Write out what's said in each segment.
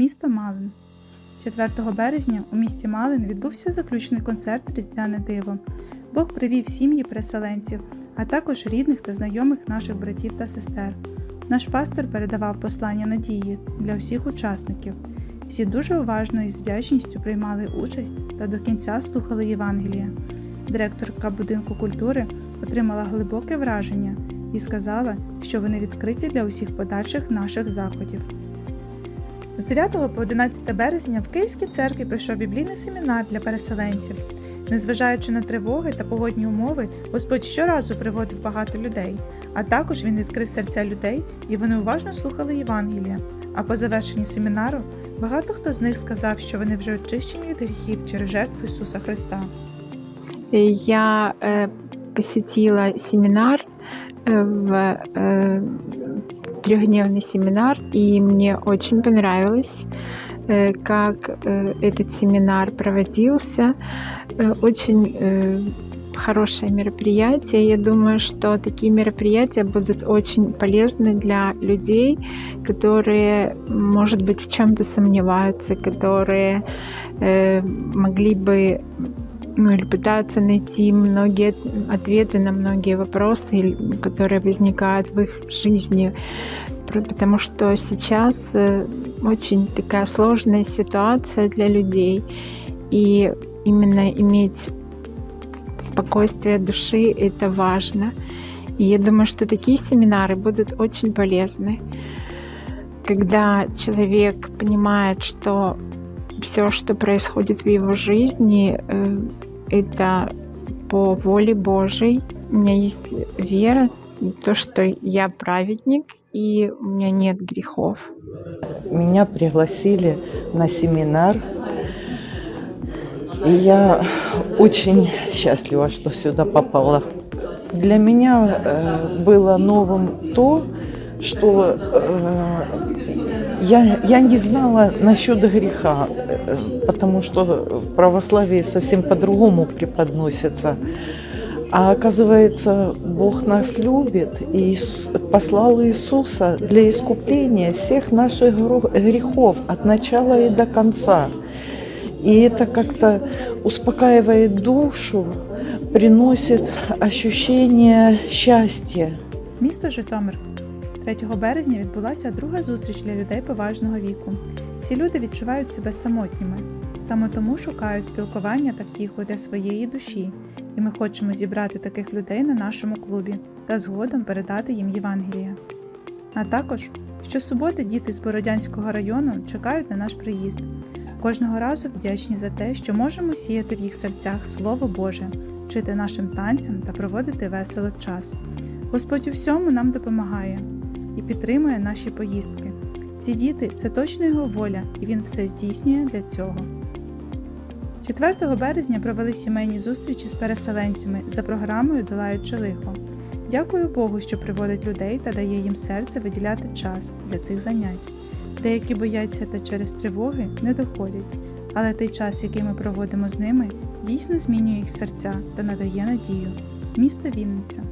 Місто Малин. 4 березня у місті Малин відбувся заключний концерт Різдвяне диво. Бог привів сім'ї переселенців, а також рідних та знайомих наших братів та сестер. Наш пастор передавав послання надії для всіх учасників. Всі дуже уважно і з вдячністю приймали участь та до кінця слухали Євангелія. Директорка будинку культури отримала глибоке враження і сказала, що вони відкриті для усіх подальших наших заходів. З 9 по 11 березня в Київській церкві пройшов біблійний семінар для переселенців. Незважаючи на тривоги та погодні умови, Господь щоразу приводив багато людей, а також він відкрив серця людей, і вони уважно слухали Євангелія. А по завершенні семінару багато хто з них сказав, що вони вже очищені від гріхів через жертву Ісуса Христа. Я э, посетила семинар, э, в э, трехдневный семинар, и мне очень понравилось, э, как э, этот семинар проводился. Э, Очень э, хорошее мероприятие. Я думаю, что такие мероприятия будут очень полезны для людей, которые, может быть, в чем-то сомневаются, которые э, могли бы ну, или пытаются найти многие ответы на многие вопросы, которые возникают в их жизни. Потому что сейчас э, очень такая сложная ситуация для людей. И именно иметь спокойствие души – это важно. И я думаю, что такие семинары будут очень полезны. Когда человек понимает, что все, что происходит в его жизни, э, это по воле Божьей. У меня есть вера, то, что я праведник, и у меня нет грехов. Меня пригласили на семинар. И я очень счастлива, что сюда попала. Для меня э, было новым то, что э, я, я не знала насчет греха, э, потому что в православии совсем по-другому преподносится. А оказывается, Бог нас любит и послал Иисуса для искупления всех наших грехов от начала и до конца. И это как-то успокаивает душу, приносит ощущение счастья. Місто Житомир. 3 березня відбулася друга зустріч для людей поважного віку. Ці люди відчувають себе самотніми, саме тому шукають спілкування та втіху для своєї душі, і ми хочемо зібрати таких людей на нашому клубі та згодом передати їм Євангелія. А також щосуботи діти з Бородянського району чекають на наш приїзд. Кожного разу вдячні за те, що можемо сіяти в їх серцях Слово Боже, вчити нашим танцям та проводити весело час. Господь у всьому нам допомагає і підтримує наші поїздки. Ці діти це точно його воля, і він все здійснює для цього. 4 березня провели сімейні зустрічі з переселенцями за програмою Долаючи лихо. Дякую Богу, що приводить людей та дає їм серце виділяти час для цих занять. Деякі бояться та через тривоги не доходять, але той час, який ми проводимо з ними, дійсно змінює їх серця та надає надію. Місто Вінниця.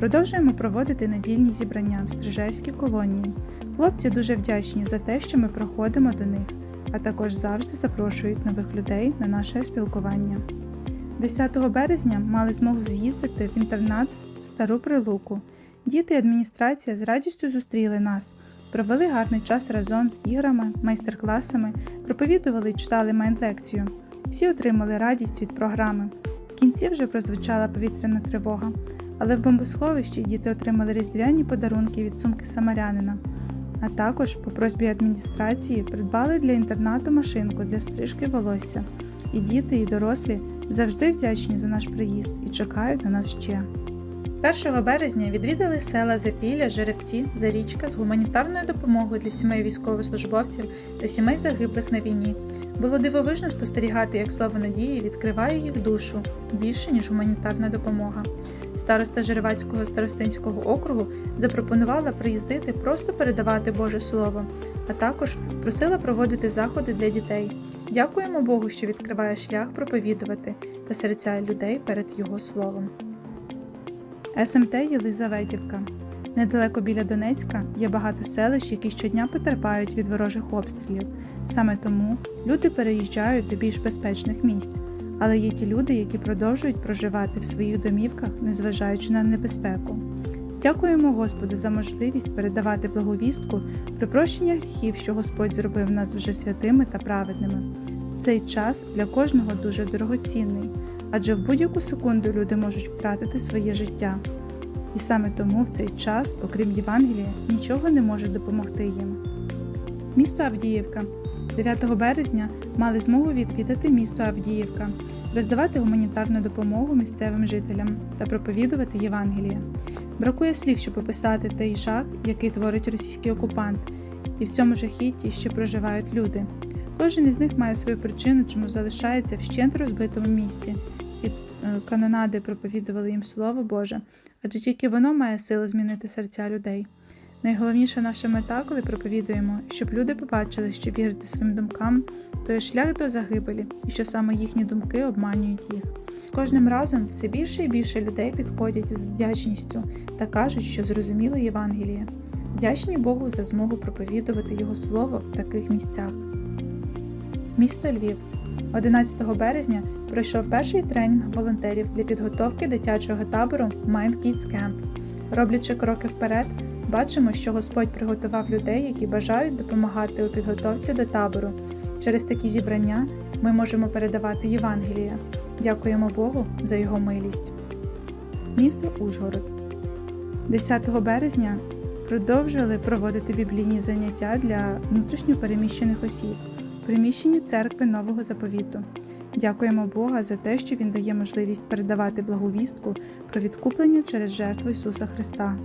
Продовжуємо проводити недільні зібрання в Стрижевській колонії. Хлопці дуже вдячні за те, що ми проходимо до них, а також завжди запрошують нових людей на наше спілкування. 10 березня мали змогу з'їздити в інтернат Стару Прилуку. Діти і адміністрація з радістю зустріли нас, провели гарний час разом з іграми, майстер-класами, проповідували і читали майнд-лекцію. Всі отримали радість від програми. В кінці вже прозвучала повітряна тривога, але в бомбосховищі діти отримали різдвяні подарунки від сумки самарянина. А також по просьбі адміністрації придбали для інтернату машинку для стрижки волосся. І діти, і дорослі завжди вдячні за наш приїзд і чекають на нас ще. 1 березня відвідали села Запілля, Жеребці, Зарічка з гуманітарною допомогою для сімей військовослужбовців та сімей загиблих на війні. Було дивовижно спостерігати, як слово надії відкриває їх душу більше, ніж гуманітарна допомога. Староста Жеревацького старостинського округу запропонувала приїздити просто передавати Боже Слово, а також просила проводити заходи для дітей. Дякуємо Богу, що відкриває шлях проповідувати та серця людей перед Його словом. СМТ Єлизаветівка. Недалеко біля Донецька є багато селищ, які щодня потерпають від ворожих обстрілів. Саме тому люди переїжджають до більш безпечних місць. Але є ті люди, які продовжують проживати в своїх домівках, незважаючи на небезпеку. Дякуємо Господу за можливість передавати благовістку про прощення гріхів, що Господь зробив нас вже святими та праведними. Цей час для кожного дуже дорогоцінний, адже в будь-яку секунду люди можуть втратити своє життя. І саме тому в цей час, окрім Євангелія, нічого не може допомогти їм. Місто Авдіївка 9 березня мали змогу відвідати місто Авдіївка, роздавати гуманітарну допомогу місцевим жителям та проповідувати Євангеліє. Бракує слів, щоб описати той жах, який творить російський окупант, і в цьому жахітті ще проживають люди. Кожен із них має свою причину, чому залишається в щент розбитому місті, і е, канонади проповідували їм Слово Боже, адже тільки воно має силу змінити серця людей. Найголовніша наша мета, коли проповідуємо, щоб люди побачили, що вірити своїм думкам то є шлях до загибелі, і що саме їхні думки обманюють їх. З кожним разом все більше і більше людей підходять з вдячністю та кажуть, що зрозуміли Євангеліє. Вдячні Богу за змогу проповідувати Його слово в таких місцях. Місто Львів 11 березня пройшов перший тренінг волонтерів для підготовки дитячого табору Mind Kids Camp. Роблячи кроки вперед, бачимо, що Господь приготував людей, які бажають допомагати у підготовці до табору. Через такі зібрання ми можемо передавати Євангеліє. Дякуємо Богу за його милість. Місто Ужгород 10 березня продовжили проводити біблійні заняття для внутрішньопереміщених осіб приміщенні церкви Нового Заповіту. Дякуємо Бога за те, що Він дає можливість передавати благовістку про відкуплення через жертву Ісуса Христа.